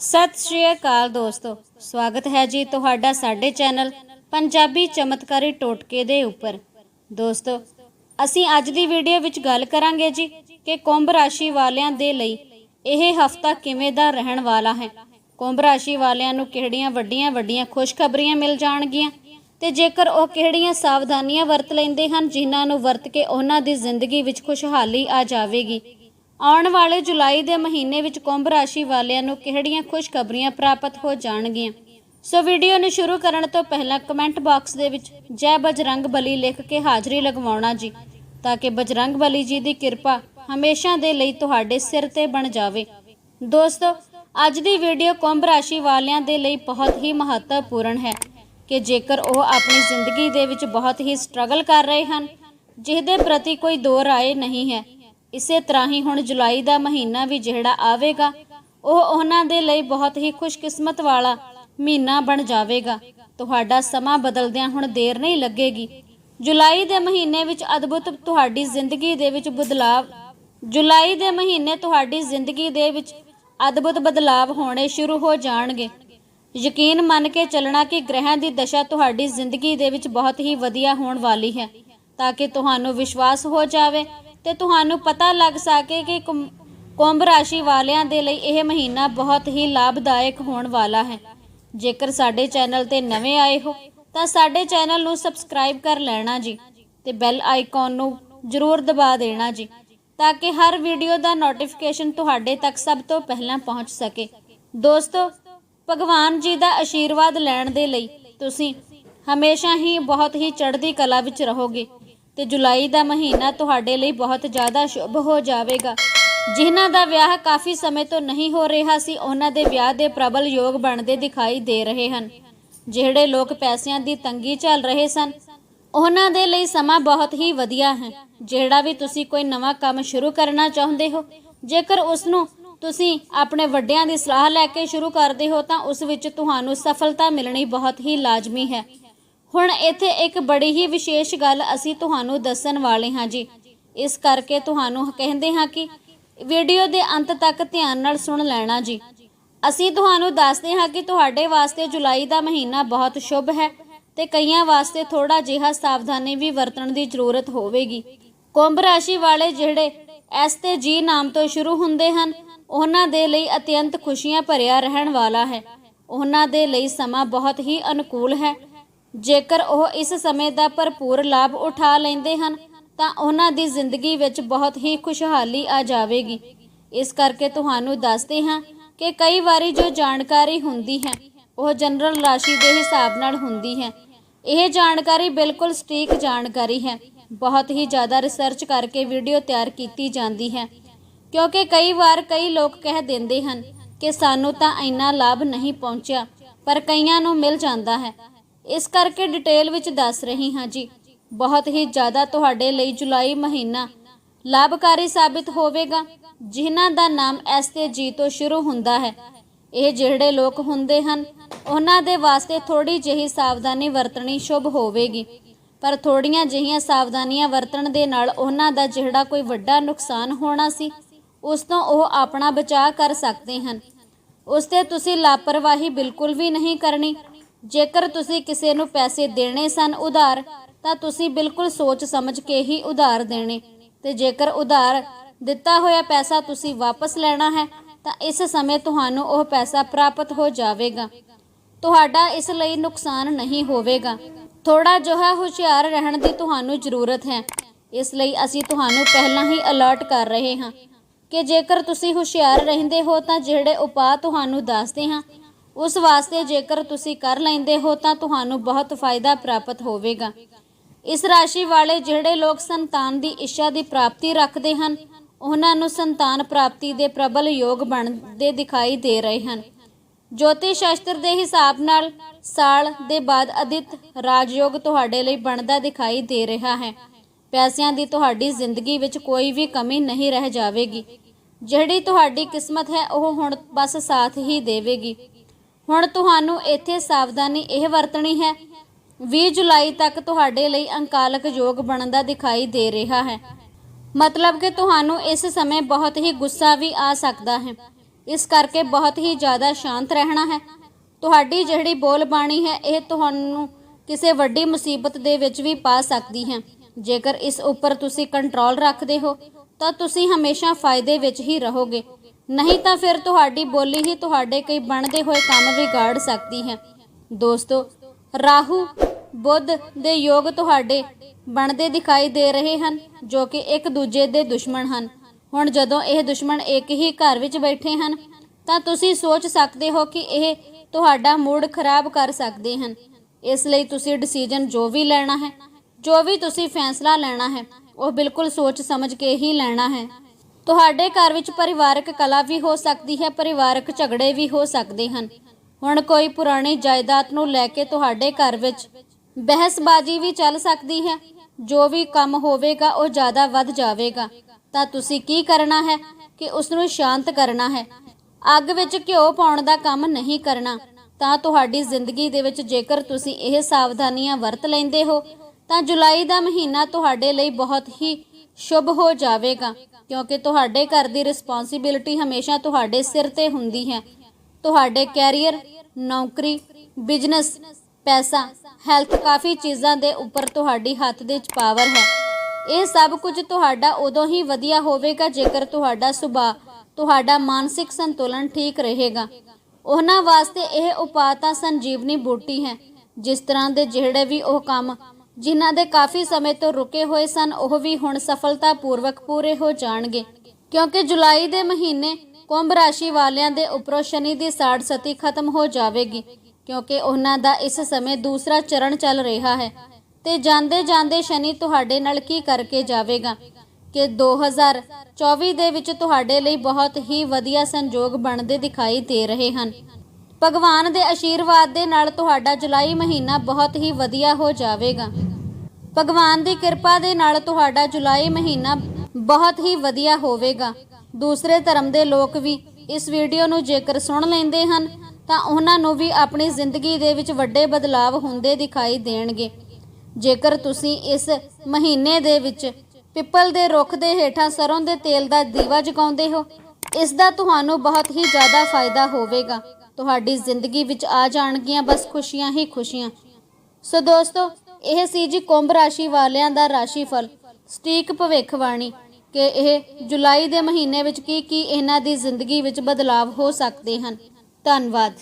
ਸਤਿ ਸ਼੍ਰੀ ਅਕਾਲ ਦੋਸਤੋ, ਸਵਾਗਤ ਹੈ ਜੀ ਤੁਹਾਡਾ ਸਾਡੇ ਚੈਨਲ ਪੰਜਾਬੀ ਚਮਤਕਾਰੀ ਟੋਟਕੇ ਦੇ ਉੱਪਰ। ਦੋਸਤੋ, ਅਸੀਂ ਅੱਜ ਦੀ ਵੀਡੀਓ ਵਿੱਚ ਗੱਲ ਕਰਾਂਗੇ ਜੀ ਕਿ ਕੁੰਭ ਰਾਸ਼ੀ ਵਾਲਿਆਂ ਦੇ ਲਈ ਇਹ ਹਫਤਾ ਕਿਵੇਂ ਦਾ ਰਹਿਣ ਵਾਲਾ ਹੈ। ਕੁੰਭ ਰਾਸ਼ੀ ਵਾਲਿਆਂ ਨੂੰ ਕਿਹੜੀਆਂ ਵੱਡੀਆਂ ਵੱਡੀਆਂ ਖੁਸ਼ਖਬਰੀਆਂ ਮਿਲ ਜਾਣਗੀਆਂ ਤੇ ਜੇਕਰ ਉਹ ਕਿਹੜੀਆਂ ਸਾਵਧਾਨੀਆਂ ਵਰਤ ਲੈਂਦੇ ਹਨ ਜਿਨ੍ਹਾਂ ਨੂੰ ਵਰਤ ਕੇ ਉਹਨਾਂ ਦੀ ਜ਼ਿੰਦਗੀ ਵਿੱਚ ਖੁਸ਼ਹਾਲੀ ਆ ਜਾਵੇਗੀ ਆਉਣ ਵਾਲੇ ਜੁਲਾਈ ਦੇ ਮਹੀਨੇ ਵਿੱਚ ਕੁੰਭ ਰਾਸ਼ੀ ਵਾਲਿਆਂ ਨੂੰ ਕਿਹੜੀਆਂ ਖੁਸ਼ਖਬਰੀਆਂ ਪ੍ਰਾਪਤ ਹੋ ਜਾਣਗੀਆਂ? ਸੋ ਵੀਡੀਓ ਨੂੰ ਸ਼ੁਰੂ ਕਰਨ ਤੋਂ ਪਹਿਲਾਂ ਕਮੈਂਟ ਬਾਕਸ ਦੇ ਵਿੱਚ ਜੈ ਬਜਰੰਗ ਬਲੀ ਲਿਖ ਕੇ ਹਾਜ਼ਰੀ ਲਗਵਾਉਣਾ ਜੀ, ਤਾਂ ਕਿ ਬਜਰੰਗ ਬਲੀ ਜੀ ਦੀ ਕਿਰਪਾ ਹਮੇਸ਼ਾ ਦੇ ਲਈ ਤੁਹਾਡੇ ਸਿਰ ਤੇ ਬਣ ਜਾਵੇ। ਦੋਸਤੋ, ਅੱਜ ਦੀ ਵੀਡੀਓ ਕੁੰਭ ਰਾਸ਼ੀ ਵਾਲਿਆਂ ਦੇ ਲਈ ਬਹੁਤ ਹੀ ਮਹੱਤਵਪੂਰਨ ਹੈ ਕਿ ਜੇਕਰ ਉਹ ਆਪਣੀ ਜ਼ਿੰਦਗੀ ਦੇ ਵਿੱਚ ਬਹੁਤ ਹੀ ਸਟਰਗਲ ਕਰ ਰਹੇ ਹਨ, ਜਿਹਦੇ ਪ੍ਰਤੀ ਕੋਈ ਦੋ ਰਾਏ ਨਹੀਂ ਹੈ ਇਸੇ ਤਰ੍ਹਾਂ ਹੀ ਹੁਣ ਜੁਲਾਈ ਦਾ ਮਹੀਨਾ ਵੀ ਜਿਹੜਾ ਆਵੇਗਾ, ਉਹ ਉਹਨਾਂ ਦੇ ਲਈ ਬਹੁਤ ਹੀ ਖੁਸ਼ਕਿਸਮਤ ਵਾਲਾ ਮਹੀਨਾ ਬਣ ਜਾਵੇਗਾ। ਤੁਹਾਡਾ ਸਮਾਂ ਬਦਲਦਿਆਂ ਹੁਣ ਦੇਰ ਨਹੀਂ ਲੱਗੇਗੀ। ਜੁਲਾਈ ਦੇ ਮਹੀਨੇ ਵਿੱਚ ਅਦਭੁਤ ਤੁਹਾਡੀ ਜ਼ਿੰਦਗੀ ਦੇ ਵਿੱਚ ਬਦਲਾਵ, ਜੁਲਾਈ ਦੇ ਮਹੀਨੇ ਤੁਹਾਡੀ ਜ਼ਿੰਦਗੀ ਦੇ ਵਿੱਚ ਅਦਭੁਤ ਬਦਲਾਵ ਹੋਣੇ ਸ਼ੁਰੂ ਹੋ ਜਾਣਗੇ। ਯਕੀਨ ਮੰਨ ਕੇ ਚੱਲਣਾ ਕਿ ਗ੍ਰਹਿਾਂ ਦੀ ਦਸ਼ਾ ਤੁਹਾਡੀ ਜ਼ਿੰਦਗੀ ਦੇ ਵਿੱਚ ਬਹੁਤ ਹੀ ਵਧੀਆ ਹੋਣ ਵਾਲੀ ਹੈ, ਤਾਂ ਕਿ ਤੁਹਾਨੂੰ ਵਿਸ਼ਵਾਸ ਹੋ ਜਾਵੇ ਤੇ ਤੁਹਾਨੂੰ ਪਤਾ ਲੱਗ ਸਕੇ ਕਿ ਕੁੰਭ ਰਾਸ਼ੀ ਵਾਲਿਆਂ ਦੇ ਲਈ ਇਹ ਮਹੀਨਾ ਬਹੁਤ ਹੀ ਲਾਭਦਾਇਕ ਹੋਣ ਵਾਲਾ ਹੈ। ਜੇਕਰ ਸਾਡੇ ਚੈਨਲ ਤੇ ਨਵੇਂ ਆਏ ਹੋ, ਤਾਂ ਸਾਡੇ ਚੈਨਲ ਨੂੰ ਸਬਸਕ੍ਰਾਈਬ ਕਰ ਲੈਣਾ ਜੀ ਤੇ ਬੈਲ ਆਈਕਨ ਨੂੰ ਜ਼ਰੂਰ ਦਬਾ ਦੇਣਾ ਜੀ ਤਾਂ ਕਿ ਹਰ ਵੀਡੀਓ ਦਾ ਨੋਟੀਫਿਕੇਸ਼ਨ ਤੁਹਾਡੇ ਤੱਕ ਸਭ ਤੋਂ ਪਹਿਲਾਂ ਪਹੁੰਚ ਸਕੇ। ਦੋਸਤੋ, ਭਗਵਾਨ ਜੀ ਦਾ ਆਸ਼ੀਰਵਾਦ ਲੈਣ ਦੇ ਲਈ ਤੁਸੀਂ ਹਮੇਸ਼ਾ ਹੀ ਬਹੁਤ ਹੀ ਚੜ੍ਹਦੀ ਕਲਾ ਵਿੱਚ ਰਹੋਗੇ। ਤੇ ਜੁਲਾਈ ਦਾ ਮਹੀਨਾ ਤੁਹਾਡੇ ਲਈ ਬਹੁਤ ਜ਼ਿਆਦਾ ਸ਼ੁਭ ਹੋ ਜਾਵੇਗਾ। ਜਿਨ੍ਹਾਂ ਦਾ ਵਿਆਹ ਕਾਫੀ ਸਮੇਂ ਤੋਂ ਨਹੀਂ ਹੋ ਰਿਹਾ ਸੀ, ਉਹਨਾਂ ਦੇ ਵਿਆਹ ਦੇ ਪ੍ਰਬਲ ਯੋਗ ਬਣਦੇ ਦਿਖਾਈ ਦੇ ਰਹੇ ਹਨ। ਜਿਹੜੇ ਲੋਕ ਪੈਸਿਆਂ ਦੀ ਤੰਗੀ ਚੱਲ ਰਹੇ ਸਨ, ਉਹਨਾਂ ਦੇ ਲਈ ਸਮਾਂ ਬਹੁਤ ਹੀ ਵਧੀਆ ਹੈ। ਜਿਹੜਾ ਵੀ ਤੁਸੀਂ ਕੋਈ ਨਵਾਂ ਕੰਮ ਸ਼ੁਰੂ ਕਰਨਾ ਚਾਹੁੰਦੇ ਹੋ, ਜੇਕਰ ਉਸ ਨੂੰ ਤੁਸੀਂ ਆਪਣੇ ਵੱਡਿਆਂ ਦੀ ਸਲਾਹ ਲੈ ਕੇ ਸ਼ੁਰੂ ਕਰਦੇ ਹੋ, ਤਾਂ ਉਸ ਵਿੱਚ ਤੁਹਾਨੂੰ ਸਫਲਤਾ ਮਿਲਣੀ ਬਹੁਤ ਹੀ ਲਾਜ਼ਮੀ ਹੈ। ਹੁਣ ਇੱਥੇ ਇੱਕ ਬੜੀ ਹੀ ਵਿਸ਼ੇਸ਼ ਗੱਲ ਅਸੀਂ ਤੁਹਾਨੂੰ ਦੱਸਣ ਵਾਲੇ ਹਾਂ ਜੀ। ਇਸ ਕਰਕੇ ਤੁਹਾਨੂੰ ਕਹਿੰਦੇ ਹਾਂ ਕਿ ਵੀਡੀਓ ਦੇ ਅੰਤ ਤੱਕ ਧਿਆਨ ਨਾਲ ਸੁਣ ਲੈਣਾ ਜੀ। ਅਸੀਂ ਤੁਹਾਨੂੰ ਦੱਸਦੇ ਹਾਂ ਕਿ ਤੁਹਾਡੇ ਵਾਸਤੇ ਜੁਲਾਈ ਦਾ ਮਹੀਨਾ ਬਹੁਤ ਸ਼ੁਭ ਹੈ ਤੇ ਕਈਆਂ ਵਾਸਤੇ ਥੋੜਾ ਜਿਹਾ ਸਾਵਧਾਨੀ ਵੀ ਵਰਤਣ ਦੀ ਜ਼ਰੂਰਤ ਹੋਵੇਗੀ। ਕੁੰਭ ਰਾਸ਼ੀ ਵਾਲੇ ਜਿਹੜੇ ਐਸ ਤੇ ਜੀ ਨਾਮ ਤੋਂ ਸ਼ੁਰੂ ਹੁੰਦੇ ਹਨ, ਉਹਨਾਂ ਦੇ ਲਈ ਅਤਿਅੰਤ ਖੁਸ਼ੀਆਂ ਭਰਿਆ ਰਹਿਣ ਵਾਲਾ ਹੈ। ਉਹਨਾਂ ਦੇ ਲਈ ਸਮਾਂ ਬਹੁਤ ਹੀ ਅਨੁਕੂਲ ਹੈ। ਜੇਕਰ ਉਹ ਇਸ ਸਮੇਂ ਦਾ ਭਰਪੂਰ ਲਾਭ ਉਠਾ ਲੈਂਦੇ ਹਨ, ਤਾਂ ਉਹਨਾਂ ਦੀ ਜ਼ਿੰਦਗੀ ਵਿੱਚ ਬਹੁਤ ਹੀ ਖੁਸ਼ਹਾਲੀ ਆ ਜਾਵੇਗੀ। ਇਸ ਕਰਕੇ ਤੁਹਾਨੂੰ ਦੱਸਦੇ ਹਾਂ ਕਿ ਕਈ ਵਾਰੀ ਜੋ ਜਾਣਕਾਰੀ ਹੁੰਦੀ ਹੈ, ਉਹ ਜਨਰਲ ਰਾਸ਼ੀ ਦੇ ਹਿਸਾਬ ਨਾਲ ਹੁੰਦੀ ਹੈ। ਇਹ ਜਾਣਕਾਰੀ ਬਿਲਕੁਲ ਸਟੀਕ ਜਾਣਕਾਰੀ ਹੈ। ਬਹੁਤ ਹੀ ਜ਼ਿਆਦਾ ਰਿਸਰਚ ਕਰਕੇ ਵੀਡੀਓ ਤਿਆਰ ਕੀਤੀ ਜਾਂਦੀ ਹੈ। ਕਿਉਂਕਿ ਕਈ ਵਾਰ ਕਈ ਲੋਕ ਕਹਿ ਦਿੰਦੇ ਹਨ ਕਿ ਸਾਨੂੰ ਤਾਂ ਇੰਨਾ ਲਾਭ ਨਹੀਂ ਪਹੁੰਚਿਆ, ਪਰ ਕਈਆਂ ਨੂੰ ਮਿਲ ਜਾਂਦਾ ਹੈ। ਇਸ ਕਰਕੇ ਡਿਟੇਲ ਵਿੱਚ ਦੱਸ ਰਹੀ ਹਾਂ ਜੀ। ਬਹੁਤ ਹੀ ਜ਼ਿਆਦਾ ਤੁਹਾਡੇ ਲਈ ਜੁਲਾਈ ਮਹੀਨਾ ਲਾਭਕਾਰੀ ਸਾਬਿਤ ਹੋਵੇਗਾ, ਜਿਨ੍ਹਾਂ ਦਾ ਨਾਮ ਐਸ ਤੇ ਜੀ ਤੋਂ ਸ਼ੁਰੂ ਹੁੰਦਾ ਹੈ। ਇਹ ਜਿਹੜੇ ਲੋਕ ਹੁੰਦੇ ਹਨ, ਉਹਨਾਂ ਦੇ ਵਾਸਤੇ ਥੋੜੀ ਜਿਹੀ ਸਾਵਧਾਨੀ ਵਰਤਣੀ ਸ਼ੁਭ ਹੋਵੇਗੀ। ਪਰ ਥੋੜੀਆਂ ਜਿਹੀਆਂ ਸਾਵਧਾਨੀਆਂ ਵਰਤਣ ਦੇ ਨਾਲ ਉਹਨਾਂ ਦਾ ਜਿਹੜਾ ਕੋਈ ਵੱਡਾ ਨੁਕਸਾਨ ਹੋਣਾ ਸੀ, ਉਸ ਤੋਂ ਉਹ ਆਪਣਾ ਬਚਾਅ ਕਰ ਸਕਦੇ ਹਨ। ਉਸ ਤੇ ਤੁਸੀਂ ਲਾਪਰਵਾਹੀ ਬਿਲਕੁਲ ਵੀ ਨਹੀਂ ਕਰਨੀ। ਜੇਕਰ ਤੁਸੀਂ ਕਿਸੇ ਨੂੰ ਪੈਸੇ ਦੇਣੇ ਸਨ ਉਧਾਰ, ਤਾਂ ਤੁਸੀਂ ਬਿਲਕੁਲ ਸੋਚ ਸਮਝ ਕੇ ਹੀ ਉਧਾਰ ਦੇਣੇ। ਤੇ ਜੇਕਰ ਉਧਾਰ ਦਿੱਤਾ ਹੋਇਆ ਪੈਸਾ ਤੁਸੀਂ ਵਾਪਸ ਲੈਣਾ ਹੈ, ਤਾਂ ਇਸ ਸਮੇਂ ਤੁਹਾਨੂੰ ਉਹ ਪੈਸਾ ਪ੍ਰਾਪਤ ਹੋ ਜਾਵੇਗਾ। ਤੁਹਾਡਾ ਇਸ ਲਈ ਨੁਕਸਾਨ ਨਹੀਂ ਹੋਵੇਗਾ। ਥੋੜਾ ਜਿਹਾ ਹੁਸ਼ਿਆਰ ਰਹਿਣ ਦੀ ਤੁਹਾਨੂੰ ਜ਼ਰੂਰਤ ਹੈ। ਇਸ ਲਈ ਅਸੀਂ ਤੁਹਾਨੂੰ ਪਹਿਲਾਂ ਹੀ ਅਲਰਟ ਕਰ ਰਹੇ ਹਾਂ ਕਿ ਜੇਕਰ ਤੁਸੀਂ ਹੁਸ਼ਿਆਰ ਰਹਿੰਦੇ ਹੋ, ਤਾਂ ਜਿਹੜੇ ਉਪਾਅ ਤੁਹਾਨੂੰ ਦੱਸਦੇ ਹਾਂ ਉਸ ਵਾਸਤੇ ਜੇਕਰ ਤੁਸੀਂ ਕਰ ਲੈਂਦੇ ਹੋ ਤਾਂ ਤੁਹਾਨੂੰ ਬਹੁਤ ਫਾਇਦਾ ਪ੍ਰਾਪਤ ਹੋਵੇਗਾ। ਇਸ ਰਾਸ਼ੀ ਵਾਲੇ ਜਿਹੜੇ ਲੋਕ ਸੰਤਾਨ ਦੀ ਇੱਛਾ ਦੀ ਪ੍ਰਾਪਤੀ ਰੱਖਦੇ ਹਨ, ਉਹਨਾਂ ਨੂੰ ਸੰਤਾਨ ਪ੍ਰਾਪਤੀ ਦੇ ਪ੍ਰਬਲ ਯੋਗ ਬਣਦੇ ਦਿਖਾਈ ਦੇ ਰਹੇ ਹਨ। ਜੋਤਿਸ਼ ਸ਼ਾਸਤਰ ਦੇ ਹਿਸਾਬ ਨਾਲ ਸਾਲ ਦੇ ਬਾਅਦ ਅਦਿਤ ਰਾਜਯੋਗ ਤੁਹਾਡੇ ਲਈ ਬਣਦਾ ਦਿਖਾਈ ਦੇ ਰਿਹਾ ਹੈ। ਪੈਸਿਆਂ ਦੀ ਤੁਹਾਡੀ ਜ਼ਿੰਦਗੀ ਵਿੱਚ ਕੋਈ ਵੀ ਕਮੀ ਨਹੀਂ ਰਹਿ ਜਾਵੇਗੀ। ਜਿਹੜੀ ਤੁਹਾਡੀ ਕਿਸਮਤ ਹੈ, ਉਹ ਹੁਣ ਬਸ ਸਾਥ ਹੀ ਦੇਵੇਗੀ। ਹੁਣ ਤੁਹਾਨੂੰ ਇੱਥੇ ਸਾਵਧਾਨੀ ਇਹ ਵਰਤਣੀ ਹੈ। 20 ਜੁਲਾਈ ਤੱਕ ਤੁਹਾਡੇ ਲਈ ਅੰਕਾਲਕ ਯੋਗ ਬਣਦਾ ਦਿਖਾਈ ਦੇ ਰਿਹਾ ਹੈ। ਮਤਲਬ ਕਿ ਤੁਹਾਨੂੰ ਇਸ ਸਮੇਂ ਬਹੁਤ ਹੀ ਗੁੱਸਾ ਵੀ ਆ ਸਕਦਾ ਹੈ। ਇਸ ਕਰਕੇ ਬਹੁਤ ਹੀ ਜ਼ਿਆਦਾ ਸ਼ਾਂਤ ਰਹਿਣਾ ਹੈ। ਤੁਹਾਡੀ ਜਿਹੜੀ ਬੋਲ ਬਾਣੀ ਹੈ, ਇਹ ਤੁਹਾਨੂੰ ਕਿਸੇ ਵੱਡੀ ਮੁਸੀਬਤ ਦੇ ਵਿੱਚ ਵੀ ਪਾ ਸਕਦੀ ਹੈ। ਜੇਕਰ ਇਸ ਉੱਪਰ ਤੁਸੀਂ ਕੰਟਰੋਲ ਰੱਖਦੇ ਹੋ, ਤਾਂ ਤੁਸੀਂ ਹਮੇਸ਼ਾ ਫਾਇਦੇ ਵਿੱਚ ਹੀ ਰਹੋਗੇ। ਨਹੀਂ ਤਾਂ ਫਿਰ ਤੁਹਾਡੀ ਬੋਲੀ ਹੀ ਤੁਹਾਡੇ ਕਈ ਬਣਦੇ ਹੋਏ ਕੰਮ ਵਿਗਾੜ ਸਕਦੀ ਹੈ। ਦੋਸਤੋ, ਰਾਹੂ ਬੁੱਧ ਦੇ ਯੋਗ ਤੁਹਾਡੇ ਬਣਦੇ ਦਿਖਾਈ ਦੇ ਰਹੇ ਹਨ, ਜੋ ਕਿ ਇੱਕ ਦੂਜੇ ਦੇ ਦੁਸ਼ਮਣ ਹਨ। ਹੁਣ ਜਦੋਂ ਇਹ ਦੁਸ਼ਮਣ ਇੱਕ ਹੀ ਘਰ ਵਿੱਚ ਬੈਠੇ ਹਨ, ਤਾਂ ਤੁਸੀਂ ਸੋਚ ਸਕਦੇ ਹੋ ਕਿ ਇਹ ਤੁਹਾਡਾ ਮੂਡ ਖਰਾਬ ਕਰ ਸਕਦੇ ਹਨ। ਇਸ ਲਈ ਤੁਸੀਂ ਡਿਸੀਜਨ ਜੋ ਵੀ ਲੈਣਾ ਹੈ, ਜੋ ਵੀ ਤੁਸੀਂ ਫੈਸਲਾ ਲੈਣਾ ਹੈ, ਉਹ ਬਿਲਕੁਲ ਸੋਚ ਸਮਝ ਕੇ ਹੀ ਲੈਣਾ ਹੈ। ਤੁਹਾਡੇ ਘਰ ਵਿੱਚ ਪਰਿਵਾਰਕ ਕਲਾ ਵੀ ਹੋ ਸਕਦੀ ਹੈ, ਪਰਿਵਾਰਕ ਝਗੜੇ ਵੀ ਹੋ ਸਕਦੇ ਹਨ। ਹੁਣ ਕੋਈ ਪੁਰਾਣੀ ਜਾਇਦਾਦ ਨੂੰ ਲੈ ਕੇ ਤੁਹਾਡੇ ਘਰ ਵਿੱਚ ਬਹਿਸਬਾਜ਼ੀ ਵੀ ਚੱਲ ਸਕਦੀ ਹੈ। ਜੋ ਵੀ ਕੰਮ ਹੋਵੇਗਾ, ਉਹ ਜ਼ਿਆਦਾ ਵੱਧ ਜਾਵੇਗਾ। ਤਾਂ ਤੁਸੀਂ ਕੀ ਕਰਨਾ ਹੈ ਕਿ ਉਸ ਨੂੰ ਸ਼ਾਂਤ ਕਰਨਾ ਹੈ? ਅੱਗ ਵਿੱਚ ਘਿਓ ਪਾਉਣ ਦਾ ਕੰਮ ਨਹੀਂ ਕਰਨਾ। ਤਾਂ ਤੁਹਾਡੀ ਜ਼ਿੰਦਗੀ ਦੇ ਵਿੱਚ ਜੇਕਰ ਤੁਸੀਂ ਇਹ ਸਾਵਧਾਨੀਆਂ ਵਰਤ ਲੈਂਦੇ ਹੋ, ਤਾਂ ਜੁਲਾਈ ਦਾ ਮਹੀਨਾ ਤੁਹਾਡੇ ਲਈ ਬਹੁਤ ਹੀ ਸ਼ੁਭ ਹੋ ਜਾਵੇਗਾ, ਕਿਉਂਕਿ ਤੁਹਾਡੇ ਘਰ ਦੀ ਰਿਸਪੌਂਸਿਬਿਲਟੀ ਹਮੇਸ਼ਾ ਤੁਹਾਡੇ ਸਿਰ ਤੇ ਹੁੰਦੀ ਹੈ। ਤੁਹਾਡੇ ਕੈਰੀਅਰ ਨੌਕਰੀ ਬਿਜ਼ਨਸ ਪੈਸਾ ਹੈਲਥ ਕਾਫੀ ਚੀਜ਼ਾਂ ਦੇ ਉੱਪਰ ਤੁਹਾਡੀ ਹੱਥ ਦੇ ਵਿੱਚ ਪਾਵਰ ਹੈ। ਇਹ ਸਭ ਕੁਝ ਤੁਹਾਡਾ ਉਦੋਂ ਹੀ ਵਧੀਆ ਹੋਵੇਗਾ ਜੇਕਰ ਤੁਹਾਡਾ ਸੁਭਾਅ, ਤੁਹਾਡਾ ਮਾਨਸਿਕ ਸੰਤੁਲਨ ਠੀਕ ਰਹੇਗਾ। ਉਹਨਾਂ ਵਾਸਤੇ ਇਹ ਉਪਾਅ ਤਾਂ ਸੰਜੀਵਨੀ ਬੂਟੀ ਹੈ, ਜਿਸ ਤਰ੍ਹਾਂ ਦੇ ਜਿਹੜੇ ਵੀ ਉਹ ਕੰਮ ਜਿਨ੍ਹਾਂ ਦੇ ਕਾਫੀ ਸਮੇਂ ਤੋਂ ਰੁਕੇ ਹੋਏ ਸਨ, ਉਹ ਵੀ ਹੁਣ ਸਫਲਤਾਪੂਰਵਕ ਪੂਰੇ ਹੋ ਜਾਣਗੇ। ਕਿਉਂਕਿ ਜੁਲਾਈ ਦੇ ਮਹੀਨੇ ਕੁੰਭ ਰਾਸ਼ੀ ਵਾਲਿਆਂ ਦੇ ਉੱਪਰੋਂ ਸ਼ਨੀ ਦੀ ਸਾੜ ਸਤੀ ਖਤਮ ਹੋ ਜਾਵੇਗੀ, ਕਿਉਂਕਿ ਉਹਨਾਂ ਦਾ ਇਸ ਸਮੇਂ ਦੂਸਰਾ ਚਰਨ ਚੱਲ ਰਿਹਾ ਹੈ। ਤੇ ਜਾਂਦੇ ਜਾਂਦੇ ਸ਼ਨੀ ਤੁਹਾਡੇ ਨਾਲ ਕੀ ਕਰਕੇ ਜਾਵੇਗਾ? ਕਿ 2024 ਦੇ ਵਿੱਚ ਤੁਹਾਡੇ ਲਈ ਬਹੁਤ ਹੀ ਵਧੀਆ ਸੰਜੋਗ ਬਣਦੇ ਦਿਖਾਈ ਦੇ ਰਹੇ ਹਨ। ਭਗਵਾਨ ਦੇ ਆਸ਼ੀਰਵਾਦ ਦੇ ਨਾਲ ਤੁਹਾਡਾ ਜੁਲਾਈ ਮਹੀਨਾ ਬਹੁਤ ਹੀ ਵਧੀਆ ਹੋ ਜਾਵੇਗਾ। ਭਗਵਾਨ ਦੀ ਕਿਰਪਾ ਦੇ ਨਾਲ ਤੁਹਾਡਾ ਜੁਲਾਈ ਮਹੀਨਾ ਬਹੁਤ ਹੀ ਵਧੀਆ ਹੋਵੇਗਾ। ਦੂਸਰੇ ਧਰਮ ਦੇ ਲੋਕ ਵੀ ਇਸ ਵੀਡੀਓ ਨੂੰ ਜੇਕਰ ਸੁਣ ਲੈਂਦੇ ਹਨ, ਤਾਂ ਉਹਨਾਂ ਨੂੰ ਵੀ ਆਪਣੀ ਜ਼ਿੰਦਗੀ ਦੇ ਵਿੱਚ ਵੱਡੇ ਬਦਲਾਵ ਹੁੰਦੇ ਦਿਖਾਈ ਦੇਣਗੇ। ਜੇਕਰ ਤੁਸੀਂ ਇਸ ਮਹੀਨੇ ਦੇ ਵਿੱਚ ਪਿੱਪਲ ਦੇ ਰੁੱਖ ਦੇ ਹੇਠਾਂ ਸਰੋਂ ਦੇ ਤੇਲ ਦਾ ਦੀਵਾ ਜਗਾਉਂਦੇ ਹੋ, ਇਸ ਦਾ ਤੁਹਾਨੂੰ ਬਹੁਤ ਹੀ ਜ਼ਿਆਦਾ ਫਾਇਦਾ ਹੋਵੇਗਾ। ਤੁਹਾਡੀ ਜ਼ਿੰਦਗੀ ਵਿੱਚ ਆ ਜਾਣਗੀਆਂ ਬਸ ਖੁਸ਼ੀਆਂ ਹੀ ਖੁਸ਼ੀਆਂ। ਸੋ ਦੋਸਤੋ ਇਹ ਸੀ ਜੀ ਕੁੰਭ ਰਾਸ਼ੀ ਵਾਲਿਆਂ ਦਾ ਰਾਸ਼ੀਫਲ। ਸਟੀਕ ਭਵਿੱਖਬਾਣੀ ਕਿ ਇਹ ਜੁਲਾਈ ਦੇ ਮਹੀਨੇ ਵਿੱਚ ਕੀ ਕੀ ਇਹਨਾਂ ਦੀ ਜ਼ਿੰਦਗੀ ਵਿੱਚ ਬਦਲਾਵ ਹੋ ਸਕਦੇ ਹਨ। ਧੰਨਵਾਦ।